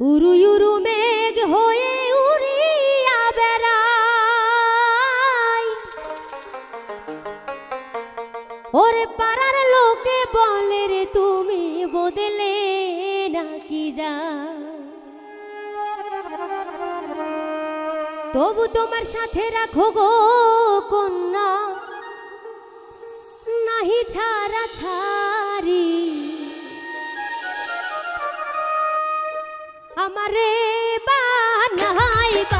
উরুয়ুরু মেঘ হয়ে উড়িয়া বেড়ায় ওরে পাড়ার লোকে বলে রে, তুমি বদলে নাকি যা তবু তোমার সাথে রাখো গো কন্যা, নাহি ছাড়া ছাড়ি আমারে বানাইবা।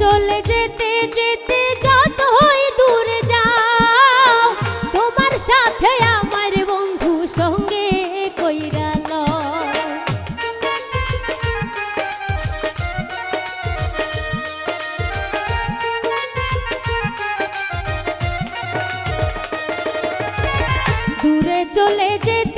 চলে যেতে যেতে যতই দূরে যাও। তোমার সাথে আমার বন্ধু সঙ্গে কইরাল দূরে চলে যেতে